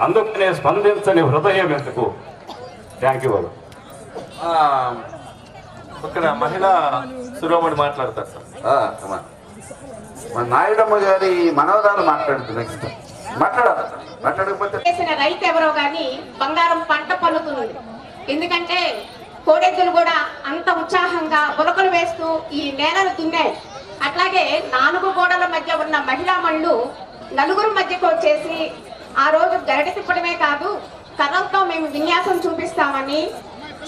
అందుకనే స్పందించని హృదయం ఎందుకు? థ్యాంక్ యూ ఆ, ఇక్కడ మహిళా శిరోమణి మాట్లాడతారు సార్. నాయుడమ్మ గారి మనవరాలు మాట్లాడుతుంది నెక్స్ట్ మాట్లాడాలి. మాట్లాడకపోతే చేసిన రైతు ఎవరో గాని బంగారం పంట పన్నుతుంది ఎందుకంటే కోడెద్దులు కూడా అంత ఉత్సాహంగా బురకలు వేస్తూ ఈ నేలను దున్నాయి. అట్లాగే నాలుగు గోడల మధ్య ఉన్న మహిళా మళ్ళు నలుగురు మధ్యకు వచ్చేసి ఆ రోజు గరటి తిప్పడమే కాదు కర్రలతో మేము విన్యాసం చూపిస్తామని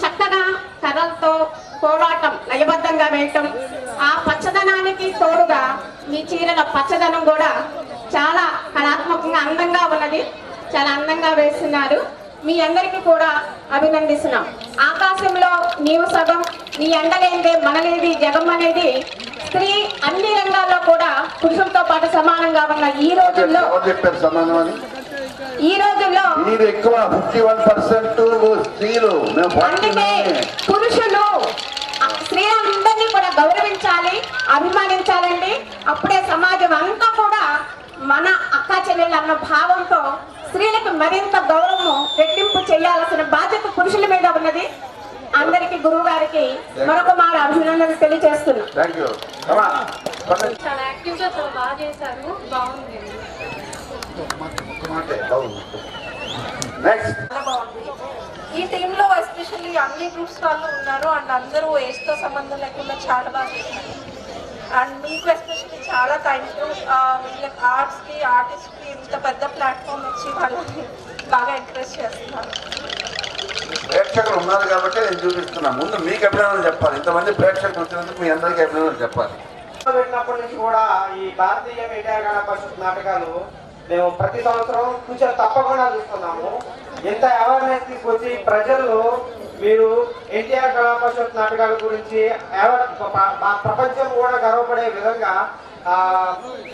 చక్కగా కర్రలతో పోరాటం లయబద్ధంగా వేయటం. ఆ పచ్చదనానికి తోడుగా మీ చీరల పచ్చదనం కూడా చాలా కళాత్మకంగా అందంగా ఉన్నది. చాలా అందంగా వేస్తున్నారు. మీ అందరికీ కూడా అభినందిస్తున్నాం. ఆకాశంలో నీవు సగం నీ ఎండలేందే మనలేది జగం అనేది స్త్రీ అన్ని రంగాల్లో కూడా పురుషులతో పాటు సమానంగా ఉన్న ఈ రోజుల్లో ఈ రోజుల్లో మీరు ఎక్కువ ఫిఫ్టీ వన్ పర్సెంట్ స్త్రీలు అందుకే పురుషులు స్త్రీలందరినీ కూడా గౌరవించాలి అభిమానించాలండి. అప్పుడే సమాజం అంతా కూడా మన అక్క చెల్లెళ్ళు అన్న భావంతో స్త్రీలకు మరింత గౌరవం రెట్టింపు చేయాల్సిన బాధ్యత పురుషుల మీద ఉన్నది. అందరికి గురువు గారికి మరొక మారు అభినందనలు తెలియజేస్తున్నాం. చాలా యాక్టివ్గా చాలా బాగా చేశారు. బాగుంది. ఈ టీమ్లో ఎస్పెషల్లీ అన్ని గ్రూప్స్ వాళ్ళు ఉన్నారు అండ్ అందరూ ఏజ్తో సంబంధం లేకుండా చాలా బాగా చేశారు. అండ్ మీకు ఎస్పెషల్లీ చాలా థ్యాంక్ యూ వీళ్ళకి ఆర్ట్స్కి ఆర్టిస్ట్కి ఇంత పెద్ద ప్లాట్ఫామ్ ఇచ్చి వాళ్ళని బాగా ఎంకరేజ్ చేస్తున్నారు. ప్రేక్షకులు ఉన్నారు కాబట్టి నేను చూపిస్తున్నా. ముందు మీకు అభినందనలు చెప్పాలి. ఇంతమంది ప్రేక్షకులు వచ్చినందుకు మీ అందరికీ అభినందనలు చెప్పాలి. పెట్టినప్పటి నుంచి కూడా ఈ భారతీయ మీడియా గణ పరిషత్ నాటకాలు మేము ప్రతి సంవత్సరం కొంచెం తప్పకుండా చూస్తున్నాము. ఎంత అవేర్నెస్ తీసుకొచ్చి ప్రజల్లో మీరు ఎన్టీఆర్ కళా పరిషత్ నాటకాల గురించి ప్రపంచం కూడా గర్వపడే విధంగా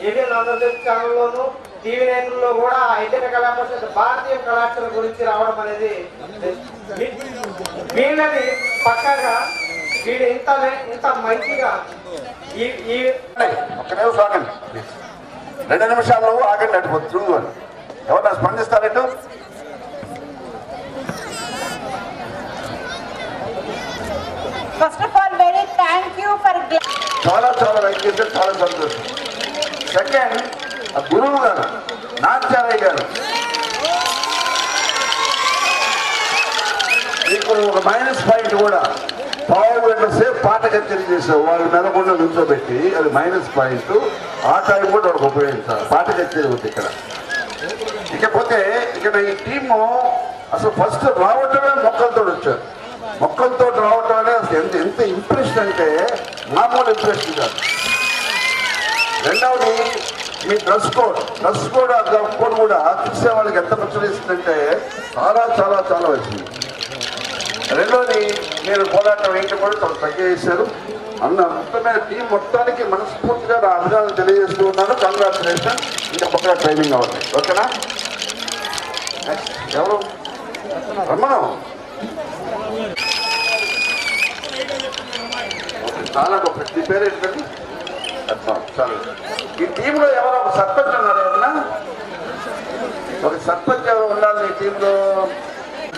ఏవిఎన్ ఆంధ్రప్రదేశ్ ఛానల్లోను టీవీ నైన్లో కూడా ఎన్టీఆర్ కళా పరిషత్ భారతీయ కళాశాల గురించి రావడం అనేది వీళ్ళని పక్కగా వీడు ఇంత ఇంత మంచిగా ఈ ఒక్క నిమిషం రెండు నిమిషాల్లో త్రూ అని. ఎవరన్నా స్పందిస్తారటు first of all very thank you for చాలా చాలా రైట్ చేశారు చాలా సంతోషం. సెకండ్ గురువు గారు నాట్యాలయ్య గారు. మీకు ఒక మైనస్ పాయింట్ కూడా. పావు గంట సేపు పాట కచేరీ చేసావు వాళ్ళు మెదకుండా నిల్చోబెట్టి అది మైనస్ పాయింట్ ఆ టైం కూడా వాళ్ళకి ఉపయోగించాలి పాట కచేరీ ఉంది ఇక్కడ. ఇకపోతే ఇక్కడ ఈ టీము అసలు ఫస్ట్ రావటమే మొక్కలతో వచ్చారు. మొక్కలతో రావటం అనేది అసలు ఎంత ఎంత ఇంప్రెషన్ అంటే మామూలు ఇంప్రెషన్ కాదు. రెండవది మీ డ్రెస్ కోడ్ డ్రెస్ కోడ్ ఆ కోడ్ కూడా చూసే వాళ్ళకి ఎంత ప్రచురిస్తుందంటే చాలా చాలా చాలా వచ్చింది. రెండోది మీరు పోరాటం ఏంటి కూడా చాలా చేశారు. అన్న మొత్తమైన టీం మొత్తానికి మనస్ఫూర్తిగా నా అభినందనలు తెలియజేస్తూ ఉన్నాను. కంగ్రాచులేషన్ ఇంకా పక్కన ట్రైనింగ్ అవ్వాలి ఓకేనా? నెక్స్ట్ ఎవరు? రమ్మను చాలా గొప్ప నీ పేరు ఏంటండి? చాలు ఈ టీంలో ఎవరో ఒక సర్పంచ్ ఉన్నారు ఎవరన్నా ఒక సర్పంచ్ ఎవరు ఉన్నారు ఈ టీంలో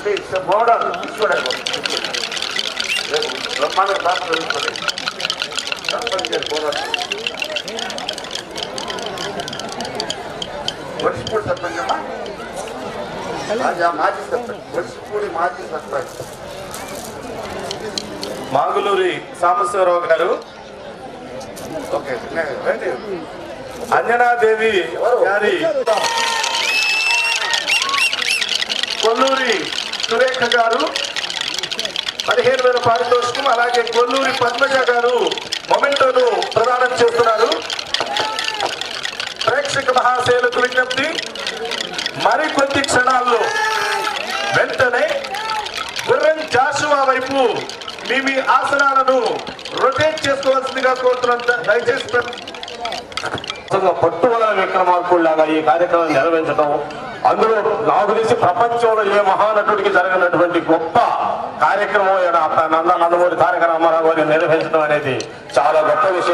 అంటే ఇట్స్ మోడల్ బ్రహ్మాండ సర్పంచ్ పోరాటం సర్పంచ్ అమ్మా మాజీ సర్పంచ్ మాజీ సర్పంచ్ మాగులూరి సాంబశివరావు గారు. ఓకే అంజనాదేవి గారి కొల్లూరి సురేఖ గారు పదిహేను వేల పారితోషికం అలాగే కొల్లూరి పద్మజ గారు మొమెంటోను ప్రదానం చేస్తున్నారు. ప్రేక్షక మహాశైలకు విజ్ఞప్తి మరికొద్ది క్షణాల్లో వెంటనే గుర్రం జాషువా వైపు మీ మీ ఆసనాలను రొటేట్ చేసుకోవాల్సిందిగా కోరుతున్నాం. దయచేసి అసలు పట్టువల విక్రమార్కుల్లాగా ఈ కార్యక్రమం నిర్వహించడం అందులో నాకు తెలిసి ప్రపంచంలో ఏ మహానటుడికి జరగనటువంటి గొప్ప కార్యక్రమం నంద నందమూరి తారక రామారావు గారిని నిర్వహించడం అనేది చాలా గొప్ప విషయం.